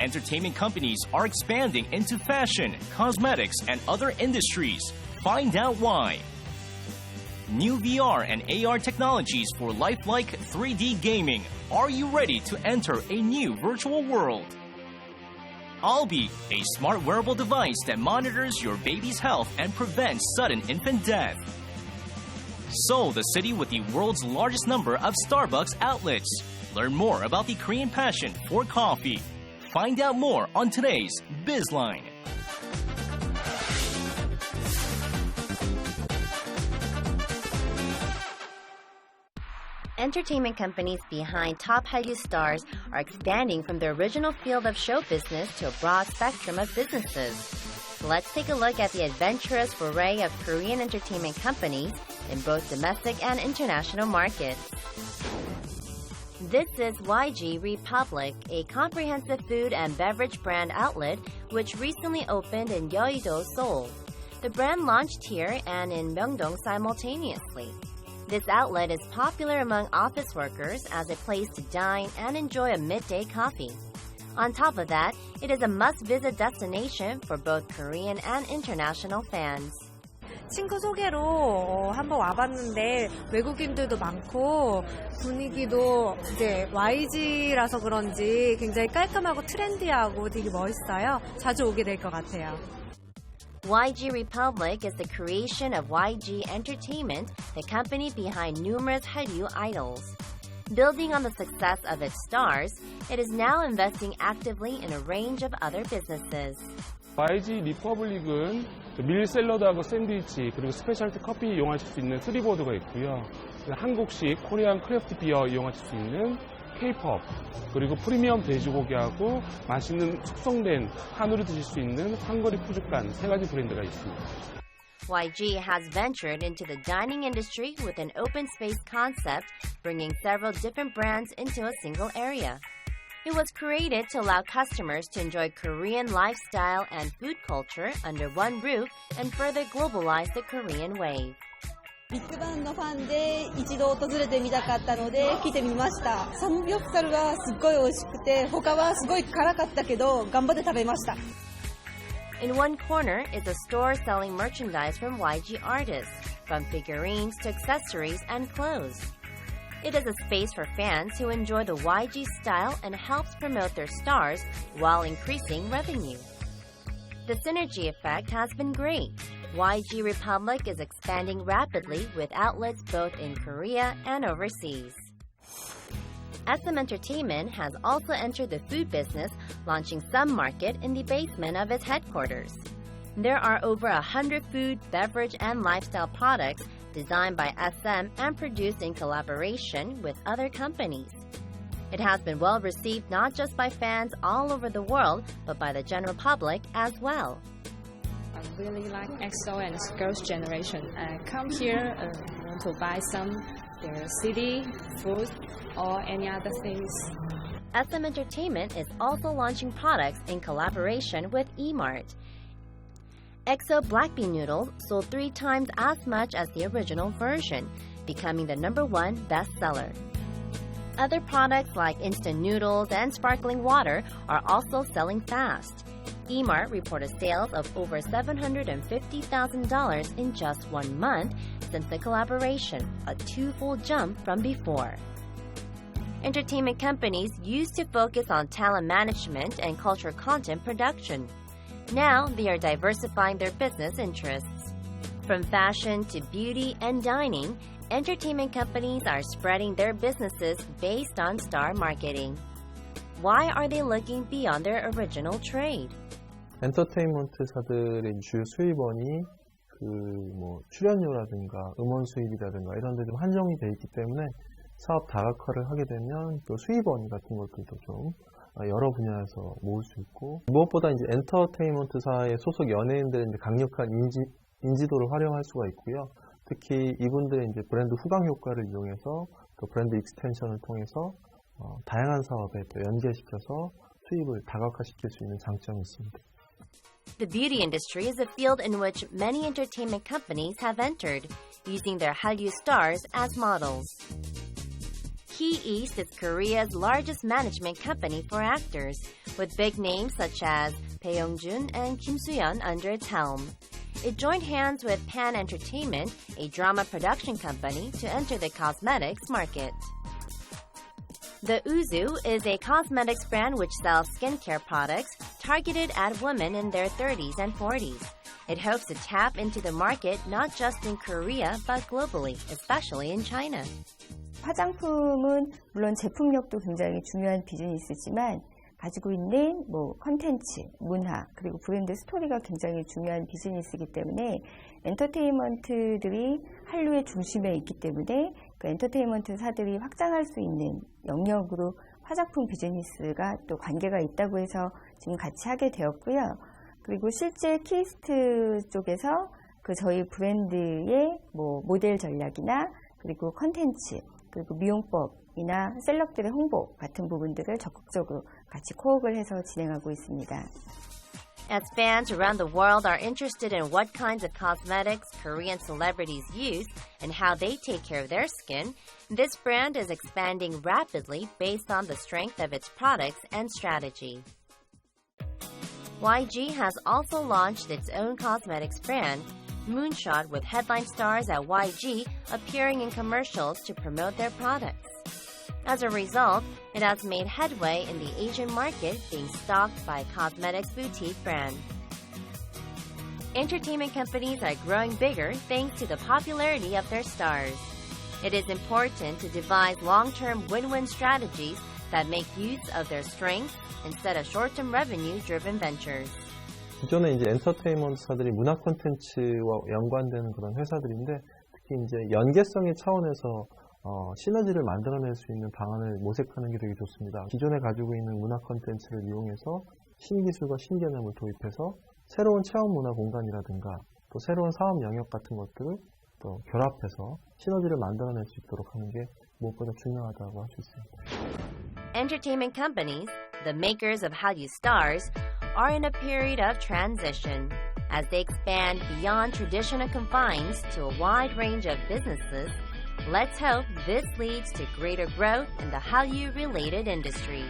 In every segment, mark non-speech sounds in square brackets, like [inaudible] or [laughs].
entertainment companies are expanding into fashion, cosmetics, and other industries. Find out why. New VR and AR technologies for lifelike 3D gaming. Are you ready to enter a new virtual world? Albi, a smart wearable device that monitors your baby's health and prevents sudden infant death. Seoul, the city with the world's largest number of Starbucks outlets. Learn more about the Korean passion for coffee. Find out more on today's Bizline. Entertainment companies behind top Hallyu stars are expanding from their original field of show business to a broad spectrum of businesses. Let's take a look at the adventurous foray of Korean entertainment companies in both domestic and international markets. This is YG Republic, a comprehensive food and beverage brand outlet which recently opened in Yeouido, Seoul. The brand launched here and in Myeongdong simultaneously. This outlet is popular among office workers as a place to dine and enjoy a midday coffee. On top of that, it is a must-visit destination for both Korean and international fans. 친구 소개로 어, 한번 와봤는데 외국인들도 많고 분위기도 이제 YG라서 그런지 굉장히 깔끔하고 트렌디하고 되게 멋있어요. 자주 오게 될 것 같아요. YG Republic is the creation of YG Entertainment, the company behind numerous Hallyu idols. Building on the success of its stars, it is now investing actively in a range of other businesses. YG 리퍼블릭은 밀 샐러드하고 샌드위치 그리고 스페셜티 커피 이용하실 수 있는 쓰리보드가 있고요. 한국식 코리안 크래프트 비어 이용하실 수 있는 K-팝 그리고 프리미엄 돼지고기하고 맛있는 숙성된 한우를 드실 수 있는 황거리 푸주간 세 가지 브랜드가 있습니다. YG has ventured into the dining industry with an open space concept, bringing several different brands into a single area. It was created to allow customers to enjoy Korean lifestyle and food culture under one roof and further globalize the Korean wave. ビッグバンのファンで一度訪れてみたかったので来てみましたサムギョプサルがすっごい美味しくて他はすごい辛かったけど頑張って食べました In one corner is a store selling merchandise from YG artists, from figurines to accessories and clothes. It is a space for fans who enjoy the YG style and helps promote their stars while increasing revenue. The synergy effect has been great. YG Republic is expanding rapidly with outlets both in Korea and overseas. SM Entertainment has also entered the food business, launching Some Market in the basement of its headquarters. There are over a hundred food, beverage, and lifestyle products designed by SM and produced in collaboration with other companies. It has been well received not just by fans all over the world, but by the general public as well. I really like EXO and Girls' Generation. I come here uh, want to buy some their CD, food, or any other things. SM Entertainment is also launching products in collaboration with eMart. EXO Black Bean Noodle sold three times as much as the original version, becoming the number one bestseller. Other products like instant noodles and sparkling water are also selling fast. eMart reported sales of over $750,000 in just one month since the collaboration, a twofold jump from before. Entertainment companies used to focus on talent management and cultural content production. Now they are diversifying their business interests. From fashion to beauty and dining, entertainment companies are spreading their businesses based on star marketing. Why are they looking beyond their original trade? 엔터테인먼트사들의 주요 수입원이 그 뭐 출연료라든가 음원 수입이라든가 이런 데 좀 한정이 돼 있기 때문에 사업 다각화를 하게 되면 또 수입원 같은 것들도 좀 여러 분야에서 모을 수 있고 무엇보다 이제 엔터테인먼트사의 소속 연예인들의 이제 강력한 인지, 인지도를 활용할 수가 있고요. 특히 이분들의 이제 브랜드 후광 효과를 이용해서 또 브랜드 익스텐션을 통해서 어, 다양한 사업에 또 연계시켜서 수입을 다각화시킬 수 있는 장점이 있습니다. The beauty industry is a field in which many entertainment companies have entered, using their Hallyu stars as models. Key East is Korea's largest management company for actors, with big names such as Bae Young-jun and Kim Soo-yeon under its helm. It joined hands with Pan Entertainment, a drama production company, to enter the cosmetics market. The Uzu is a cosmetics brand which sells skincare products targeted at women in their 30s and 40s. It hopes to tap into the market not just in Korea but globally, especially in China. 화장품은 물론 제품력도 굉장히 중요한 비즈니스지만 가지고 있는 뭐 컨텐츠, 문화, 그리고 브랜드 스토리가 굉장히 중요한 비즈니스이기 때문에 엔터테인먼트들이 한류의 중심에 있기 때문에 그 엔터테인먼트사들이 확장할 수 있는 영역으로 화장품 비즈니스가 또 관계가 있다고 해서 지금 같이 하게 되었고요. 그리고 실제 키스트 쪽에서 그 저희 브랜드의 뭐 모델 전략이나 그리고 컨텐츠 그리고 미용법이나 셀럽들의 홍보 같은 부분들을 적극적으로 같이 코업을 해서 진행하고 있습니다. As fans around the world are interested in what kinds of cosmetics Korean celebrities use and how they take care of their skin, this brand is expanding rapidly based on the strength of its products and strategy. YG has also launched its own cosmetics brand, Moonshot, with headline stars at YG appearing in commercials to promote their products. As a result, it has made headway in the Asian market, being stocked by cosmetics boutique brand. Entertainment companies are growing bigger thanks to the popularity of their stars. It is important to devise long-term win-win strategies that make use of their strengths instead of short-term revenue-driven ventures. 기존에 이제 엔터테인먼트사들이 문화 콘텐츠와 연관되는 그런 회사들인데 특히 이제 연계성의 차원에서 어, 시너지를 만들어낼 수 있는 방안을 모색하는 게 되게 좋습니다. 기존에 가지고 있는 문화 콘텐츠를 이용해서 신기술과 신개념을 도입해서 새로운 체험 문화 공간이라든가 또 새로운 사업 영역 같은 것들을 또 결합해서 시너지를 만들어낼 수 있도록 하는 게 무엇보다 중요하다고 할 수 있습니다. Entertainment companies, the makers of Hallyu stars, are in a period of transition. As they expand beyond traditional confines to a wide range of businesses, let's hope this leads to greater growth in the Hallyu related industries.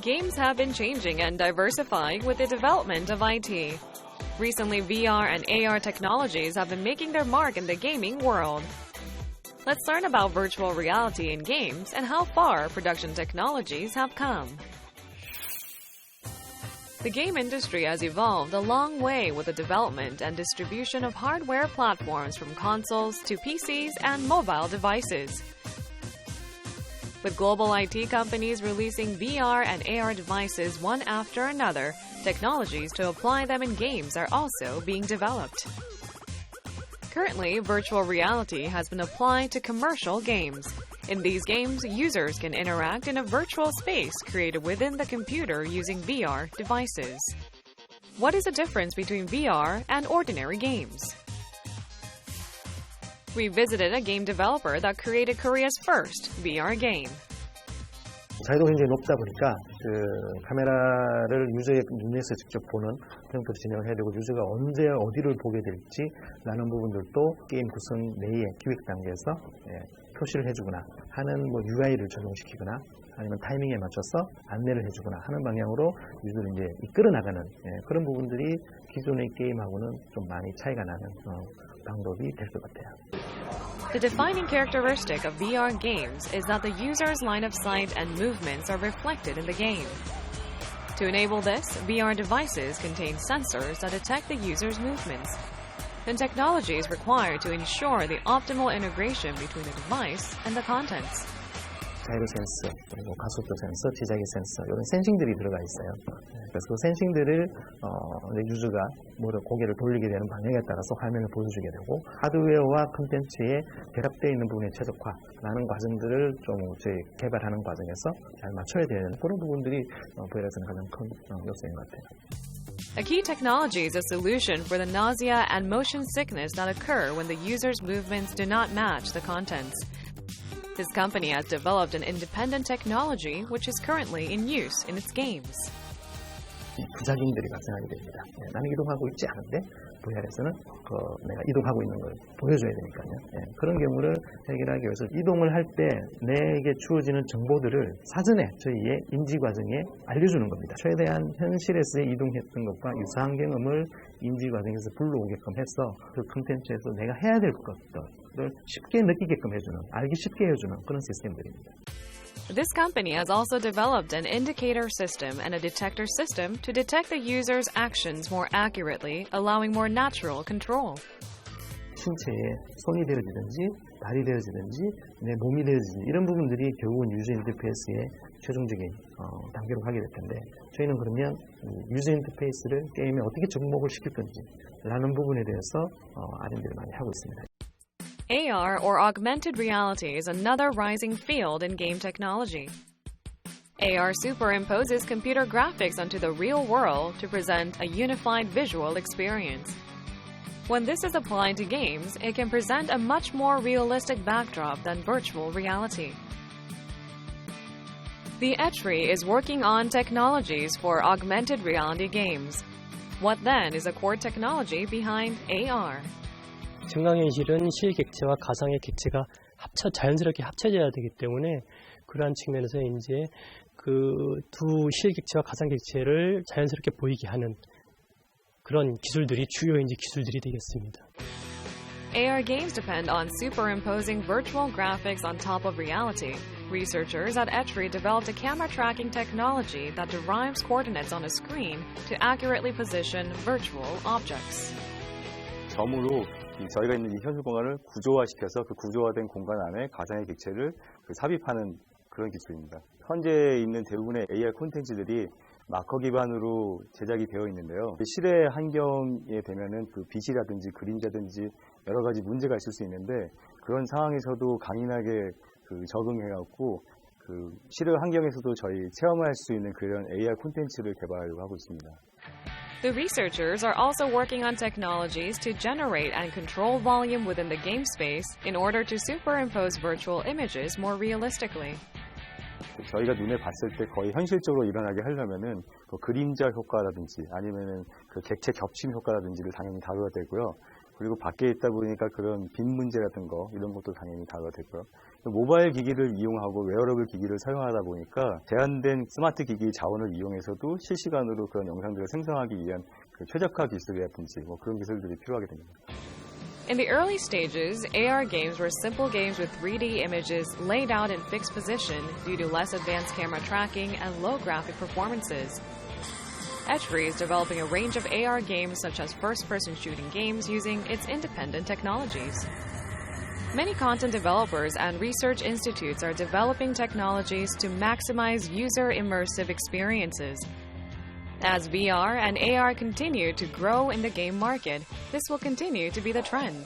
Games have been changing and diversifying with the development of IT. Recently, VR and AR technologies have been making their mark in the gaming world. Let's learn about virtual reality in games and how far production technologies have come. The game industry has evolved a long way with the development and distribution of hardware platforms from consoles to PCs and mobile devices. With global IT companies releasing VR and AR devices one after another, technologies to apply them in games are also being developed. Currently, virtual reality has been applied to commercial games. In these games, users can interact in a virtual space created within the computer using VR devices. What is the difference between VR and ordinary games? We visited a game developer that created Korea's first VR game. 자유도가 굉장히 높다 보니까 그 카메라를 유저의 눈에서 직접 보는 형태로 진행을 해야 되고 유저가 언제 어디를 보게 될지 라는 부분들도 게임 구성 내의 기획 단계에서 예, 표시를 해주거나 하는 뭐 UI를 적용시키거나 아니면 타이밍에 맞춰서 안내를 해주거나 하는 방향으로 유저를 이제 이끌어 나가는 예, 그런 부분들이 기존의 게임하고는 좀 많이 차이가 나는 어, 방법이 될 것 같아요. The defining characteristic of VR games is that the user's line of sight and movements are reflected in the game. To enable this, VR devices contain sensors that detect the user's movements. And technology is required to ensure the optimal integration between the device and the contents. 자이로 센서, 그리고 가속도 센서, 제자기 센서 이런 센싱들이 들어가 있어요. 그래서 그 센싱들을 어, 유저가 모두 고개를 돌리게 되는 방향에 따라서 화면을 보여주게 되고 하드웨어와 컨텐츠에 결합되어 있는 부분의 최적화라는 과정들을 좀 저희 개발하는 과정에서 잘 맞춰야 되는 그런 부분들이 어, VR에서는 가장 큰 어, 요소인 것 같아요. A key technology is a solution for the nausea and motion sickness that occur when the user's movements do not match the contents. This company has developed an independent technology which is currently in use in its games. 부작용들이 발생하게 됩니다. 예, 나는 이동하고 있지 않은데 VR에서는 그 내가 이동하고 있는 걸 보여줘야 되니까요. 예, 그런 경우를 해결하기 위해서 이동을 할 때 내게 주어지는 정보들을 사전에 저희의 인지 과정에 알려주는 겁니다. 최대한 현실에서 이동했던 것과 유사한 경험을 인지 과정에서 불러오게끔 해서 그 컨텐츠에서 내가 해야 될 것들을 쉽게 느끼게끔 해주는, 알기 쉽게 해주는 그런 시스템들입니다. This company has also developed an indicator system and a detector system to detect the user's actions more accurately, allowing more natural control. 신체에 손이 되어지든지 발이 되어지든지 내 몸이 되어지든지 이런 부분들이 결국은 유저 인터페이스의 최종적인 어, 단계로 가게 될 텐데 저희는 그러면 유저 인터페이스를 게임에 어떻게 접목을 시킬 건지 라는 부분에 대해서 어, R&D를 많이 하고 있습니다. AR or augmented reality is another rising field in game technology. AR superimposes computer graphics onto the real world to present a unified visual experience. When this is applied to games, it can present a much more realistic backdrop than virtual reality. The Etri is working on technologies for augmented reality games. What then is a core technology behind AR? 증강현실은 실객체와 가상의 객체가 합쳐 자연스럽게 합쳐져야 되기 때문에 그러한 측면에서 이제 그 두 실객체와 가상객체를 자연스럽게 보이게 하는 그런 기술들이 주요 이제 기술들이 되겠습니다. AR games depend on superimposing virtual graphics on top of reality. Researchers at Etri developed a camera tracking technology that derives coordinates on a screen to accurately position virtual objects. 점으로 저희가 있는 이 현실 공간을 구조화시켜서 그 구조화된 공간 안에 가상의 객체를 삽입하는 그런 기술입니다. 현재 있는 대부분의 AR 콘텐츠들이 마커 기반으로 제작이 되어 있는데요. 실외 환경에 되면은 그 빛이라든지 그림자든지 여러 가지 문제가 있을 수 있는데 그런 상황에서도 강인하게 그 적응해갖고 그 실외 환경에서도 저희 체험할 수 있는 그런 AR 콘텐츠를 개발하려고 하고 있습니다. The researchers are also working on technologies to generate and control volume within the game space in order to superimpose virtual images more realistically. 저희가 눈에 봤을 때 거의 현실적으로 일어나게 하려면은 그 그림자 효과라든지 아니면은 그 객체 겹침 효과라든지를 당연히 다뤄야 되고요. 그리고 밖에 있다 보니까 그런 빈 문제 같은 거 이런 것도 당연히 다뤄야 되고요. 모바일 기기를 이용하고 웨어러블 기기를 사용하다 보니까 제한된 스마트 기기 자원을 이용해서도 실시간으로 그런 영상들을 생성하기 위한 그 최적화 기술이라든지 뭐 그런 기술들이 필요하게 됩니다. In the early stages, AR games were simple games with 3D images laid out in fixed position due to less advanced camera tracking and low graphic performances. Etchery is developing a range of AR games such as first-person shooting games using its independent technologies. Many content developers and research institutes are developing technologies to maximize user immersive experiences. As VR and AR continue to grow in the game market, this will continue to be the trend.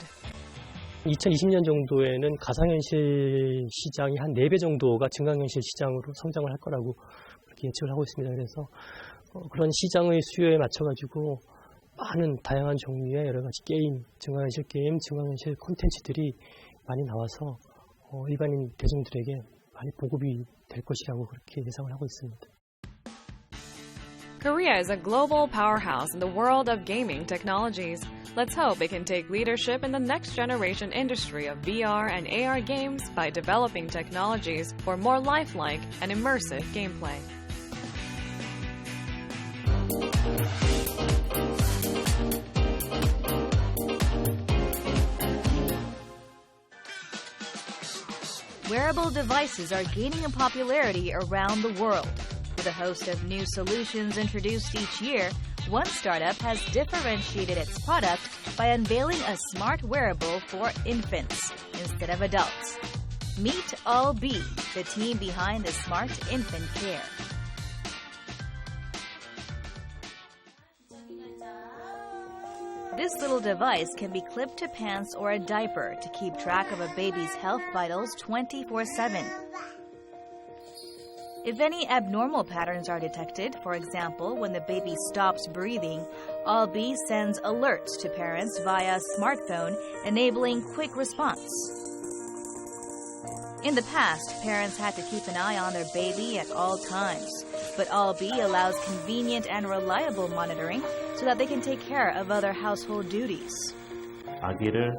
2020년 정도에는 가상현실 시장이 한 4배 정도가 증강현실 시장으로 성장을 할 거라고 그렇게 예측을 하고 있습니다. 그래서 그런 시장의 수요에 맞춰가지고 많은 다양한 종류의 여러 가지 게임, 증강현실 게임, 증강현실 콘텐츠들이 많이 나와서 일반인 대중들에게 많이 보급이 될 것이라고 그렇게 예상을 하고 있습니다. Korea is a global powerhouse in the world of gaming technologies. Let's hope it can take leadership in the next generation industry of VR and AR games by developing technologies for more lifelike and immersive gameplay. Wearable devices are gaining in popularity around the world. With a host of new solutions introduced each year, one startup has differentiated its product by unveiling a smart wearable for infants instead of adults. Meet All the team behind the smart infant care. This little device can be clipped to pants or a diaper to keep track of a baby's health vitals 24 7. If any abnormal patterns are detected, for example, when the baby stops breathing, Allbee sends alerts to parents via smartphone, enabling quick response. In the past, parents had to keep an eye on their baby at all times. But All B allows convenient and reliable monitoring so that they can take care of other household duties. 아기를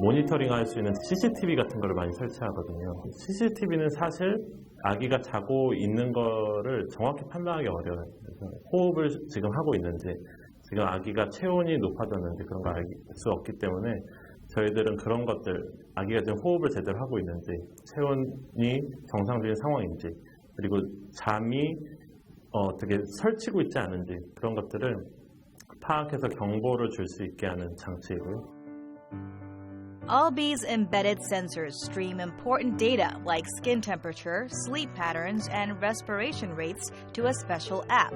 모니터링 할 수 있는 CCTV 같은 거를 많이 설치하거든요. CCTV는 사실 아기가 자고 있는 거를 정확히 판단하기 어려워요. 호흡을 지금 하고 있는지, 지금 아기가 체온이 높아졌는지 그런 걸 알 수 없기 때문에 저희들은 그런 것들, 아기가 지금 호흡을 제대로 하고 있는지, 체온이 정상적인 상황인지, 그리고 잠이 어, 떻게 설치고 있지 않은지 그런 것들을 파악해서 경보를 줄 수 있게 하는 장치이고요. All B's embedded sensors stream important data like skin temperature, sleep patterns, and respiration rates to a special app,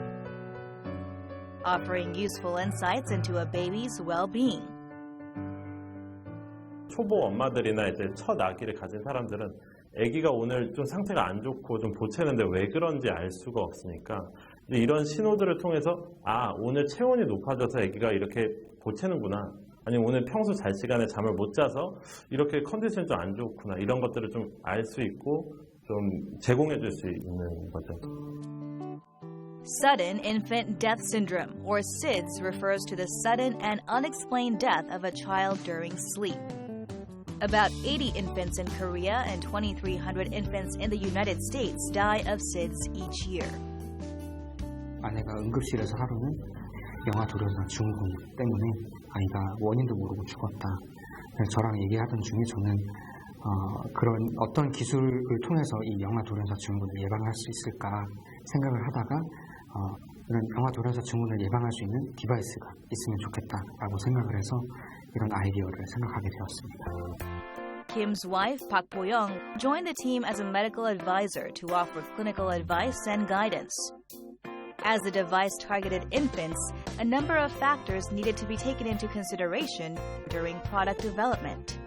offering useful insights into a baby's well being. 초보 엄마들이나 이제 첫 아기를 가진 사람들은 아기가 오늘 좀 상태가 안 좋고 좀 보채는데 왜 그런지 알 수가 없으니까 이런 신호들을 통해서 아 오늘 체온이 높아져서 아기가 이렇게 보채는구나 아니면 오늘 평소 잘 시간에 잠을 못 자서 이렇게 컨디션이 좀 안 좋구나 이런 것들을 좀 알 수 있고 좀 제공해 줄 수 있는 거죠. Sudden infant death syndrome, or SIDS, refers to the sudden and unexplained death of a child during sleep. About 80 infants in Korea and 2,300 infants in the United States die of SIDS each year. 아내가 응급실에서 하루는 영아 돌연사 증후군 때문에 아이가 원인도 모르고 죽었다. 저랑 얘기하던 중에 저는 어, 그런 어떤 기술을 통해서 이 영아 돌연사 증후군을 예방할 수 있을까 생각을 하다가 어, 영아 돌연사 증후군을 예방할 수 있는 디바이스가 있으면 좋겠다라고 생각을 해서 이런 아이디어를 생각하게 되었습니다. Kim's wife, Park Bo-young, joined the team as a medical advisor to offer clinical advice and guidance. As the device targeted infants, a number of factors needed to be taken into consideration during product development.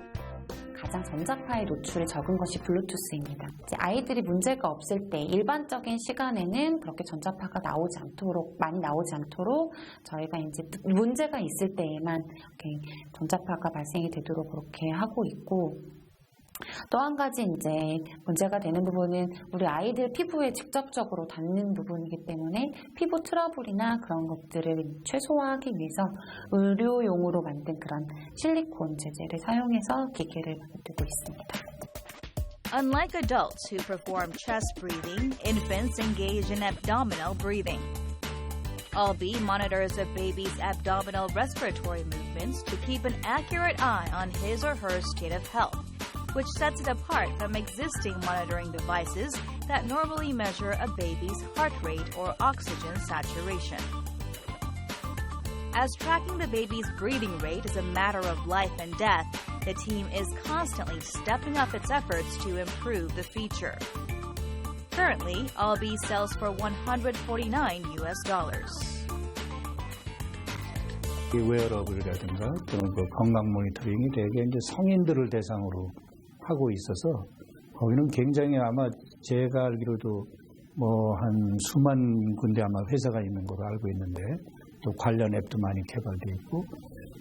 가장 전자파의 노출이 적은 것이 블루투스입니다. 아이들이 문제가 없을 때 일반적인 시간에는 그렇게 전자파가 나오지 않도록 많이 나오지 않도록 저희가 이제 문제가 있을 때에만 전자파가 발생이 되도록 그렇게 하고 있고 또 한 가지 이제 문제가 되는 부분은 우리 아이들 피부에 직접적으로 닿는 부분이기 때문에 피부 트러블이나 그런 것들을 최소화하기 위해서 의료용으로 만든 그런 실리콘 재질을 사용해서 기계를 만들고 있습니다. Unlike adults who perform chest breathing, infants engage in abdominal breathing. Albi monitors a baby's abdominal respiratory movements to keep an accurate eye on his or her state of health, which sets it apart from existing monitoring devices that normally measure a baby's heart rate or oxygen saturation. As tracking the baby's breathing rate is a matter of life and death, the team is constantly stepping up its efforts to improve the feature. Currently, Albi sells for 149 US dollars. 이 웨어러블이라든가 또는 그 건강 모니터링이 대개 이제 성인들을 대상으로 하고 있어서 거기는 굉장히 아마 제가 알기로도 뭐 한 수만 군데 아마 회사가 있는 걸로 알고 있는데 또 관련 앱도 많이 개발되어 있고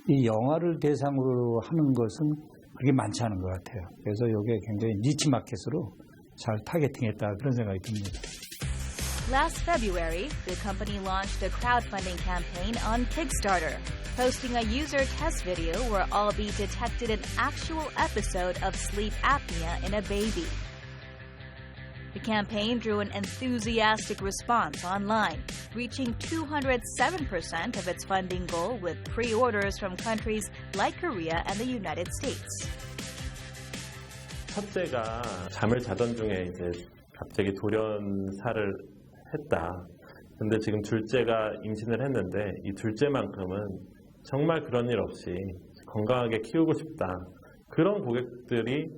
이 영화를 대상으로 하는 것은 그렇게 많지 않은 것 같아요. 그래서 이게 굉장히 니치 마켓으로 잘 타겟팅했다 그런 생각이 듭니다. Last February, the company launched a crowdfunding campaign on Kickstarter, posting a user test video where Albi detected an actual episode of sleep apnea in a baby. The campaign drew an enthusiastic response online, reaching 207% of its funding goal with pre orders from countries like Korea and the United States. 첫째가 잠을 자던 중에 이제 갑자기 돌연사를 했다. 근데 지금 둘째가 임신을 했는데 이 둘째만큼은 정말 그런 일 없이 건강하게 키우고 싶다. 그런 고객들이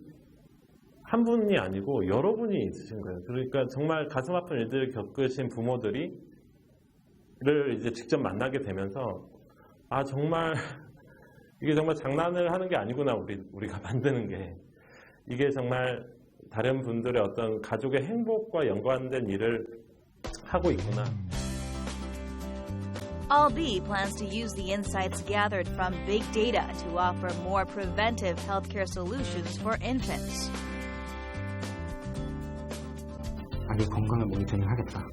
한 분이 아니고 여러 분이 있으신 거예요. 그러니까 정말 가슴 아픈 일들을 겪으신 부모들이 를 이제 직접 만나게 되면서 아 정말 [laughs] 이게 정말 장난을 하는 게 아니구나 우리 우리가 [laughs] 만드는 게 이게 정말 다른 분들의 어떤 가족의 행복과 연관된 일을 하고 있구나. Albi plans to use the insights gathered from big data to offer more preventive healthcare solutions for infants. 아기 건강을 모니터링 하겠다.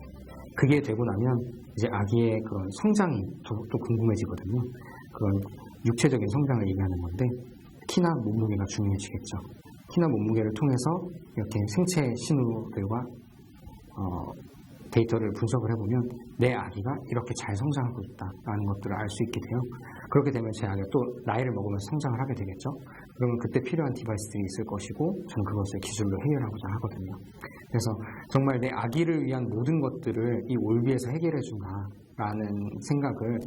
그게 되고 나면 이제 아기의 그런 성장이 또, 또 궁금해지거든요. 그런 육체적인 성장을 얘기하는 건데 키나 몸무게가 중요해지겠죠. 키나 몸무게를 통해서 이렇게 생체 신호들과 어, 데이터를 분석을 해보면 내 아기가 이렇게 잘 성장하고 있다라는 것들을 알 수 있게 돼요. 그렇게 되면 제 아기가 또 나이를 먹으면서 성장을 하게 되겠죠. 그러면 그때 필요한 디바이스들이 있을 것이고 저는 그것을 기술로 해결하고자 하거든요. 그래서 정말 내 아기를 위한 모든 것들을 이 올비에서 해결해 준다라는 생각을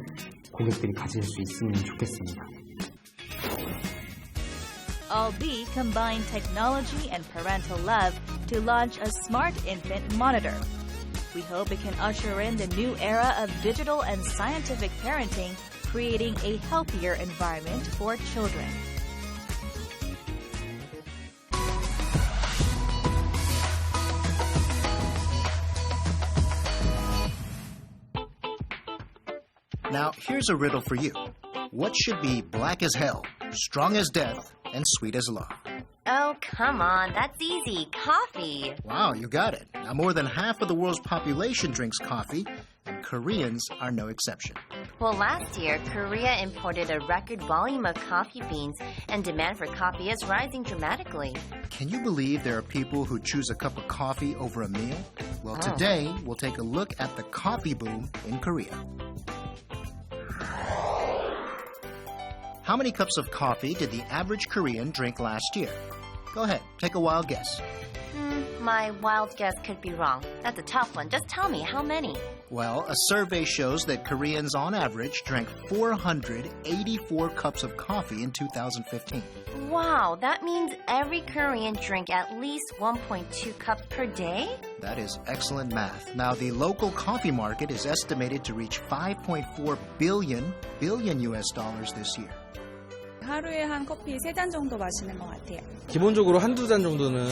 고객들이 가질 수 있으면 좋겠습니다. Albi combined technology and parental love to launch a smart infant monitor. We hope it can usher in the new era of digital and scientific parenting, creating a healthier environment for children. Now, here's a riddle for you. What should be black as hell, strong as death, and sweet as love? Come on, that's easy. Coffee. Wow, you got it. Now, more than half of the world's population drinks coffee, and Koreans are no exception. Well, last year, Korea imported a record volume of coffee beans, and demand for coffee is rising dramatically. Can you believe there are people who choose a cup of coffee over a meal? Well, Oh. today we'll take a look at the coffee boom in Korea. How many cups of coffee did the average Korean drink last year? Go ahead, take a wild guess. Hmm, my wild guess could be wrong. That's a tough one. Just tell me how many. Well, a survey shows that Koreans on average drank 484 cups of coffee in 2015. Wow, that means every Korean drink at least 1.2 cups per day? That is excellent math. Now, the local coffee market is estimated to reach 5.4 billion billion US dollars this year. 하루에 한 커피 3잔 정도 마시는 것 같아요. 기본적으로 한두 잔 정도는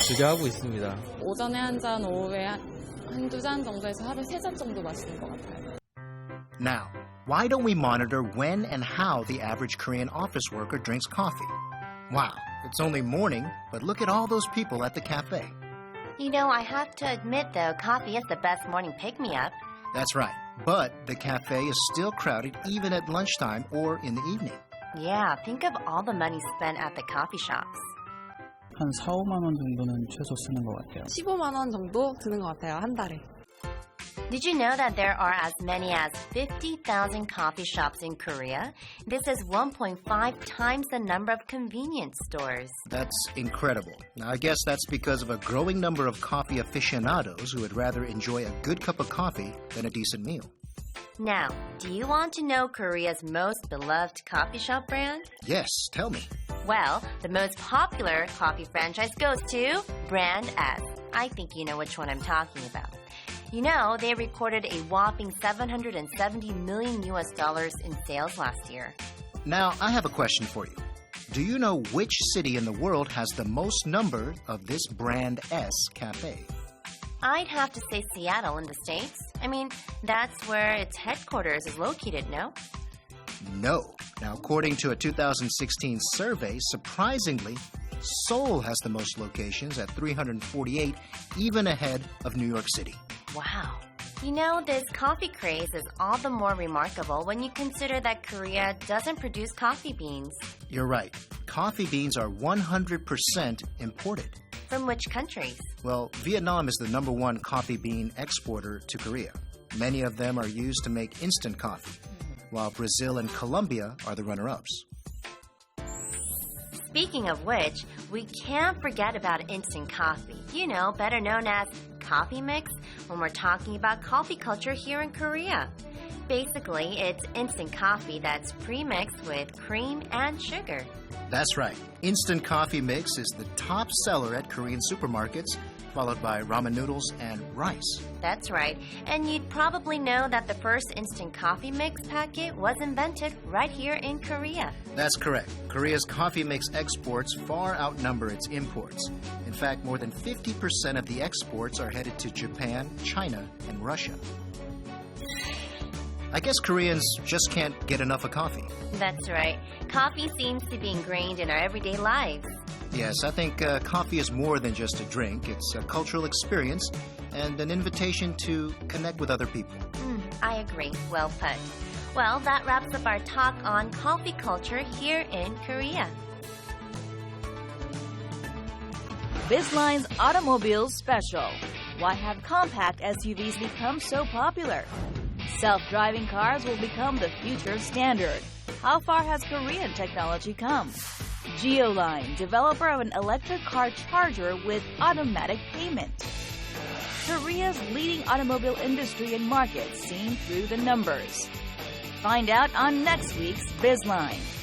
즐겨 하고 있습니다. 오전에 한 잔, 오후에 한, 한두 잔 정도에서 하루에 세잔 정도 마시는 것 같아요. Now, why don't we monitor when and how the average Korean office worker drinks coffee? Wow, it's only morning, but look at all those people at the cafe. You know, I have to admit though, coffee is the best morning pick me up. That's right. But the cafe is still crowded even at lunchtime or in the evening. Yeah, think of all the money spent at the coffee shops. 한 4, 5만 원 정도는 최소 쓰는 것 같아요. 15만 원 정도 드는 것 같아요, 한 달에. Did you know that there are as many as 50,000 coffee shops in Korea? This is 1.5 times the number of convenience stores. That's incredible. Now, I guess that's because of a growing number of coffee aficionados who would rather enjoy a good cup of coffee than a decent meal. Now, do you want to know Korea's most beloved coffee shop brand? Yes, tell me. Well, the most popular coffee franchise goes to Brand S. I think you know which one I'm talking about. You know, they recorded a whopping 770 million US dollars in sales last year. Now, I have a question for you. Do you know which city in the world has the most number of this brand S cafe? I'd have to say Seattle in the States. I mean, that's where its headquarters is located, no? No. Now, according to a 2016 survey, surprisingly, Seoul has the most locations at 348, even ahead of New York City. Wow. You know, this coffee craze is all the more remarkable when you consider that Korea doesn't produce coffee beans. You're right. Coffee beans are 100% imported. From which countries? Well, Vietnam is the number one coffee bean exporter to Korea. Many of them are used to make instant coffee, while Brazil and Colombia are the runner ups. Speaking of which, we can't forget about instant coffee. You know, better known as coffee mix when we're talking about coffee culture here in Korea. Basically, it's instant coffee that's pre-mixed with cream and sugar. That's right. Instant coffee mix is the top seller at Korean supermarkets, followed by ramen noodles and rice. That's right. And you'd probably know that the first instant coffee mix packet was invented right here in Korea. That's correct. Korea's coffee mix exports far outnumber its imports. In fact, more than 50% of the exports are headed to Japan, China, and Russia. I guess Koreans just can't get enough of coffee. That's right. Coffee seems to be ingrained in our everyday lives. Yes, I think uh, coffee is more than just a drink. It's a cultural experience and an invitation to connect with other people. Mm, I agree. Well put. Well, that wraps up our talk on coffee culture here in Korea. Bizline's Automobile Special. Why have compact SUVs become so popular? Self-driving cars will become the future standard. How far has Korean technology come? Geoline, developer of an electric car charger with automatic payment. Korea's leading automobile industry and market seen through the numbers. Find out on next week's Bizline.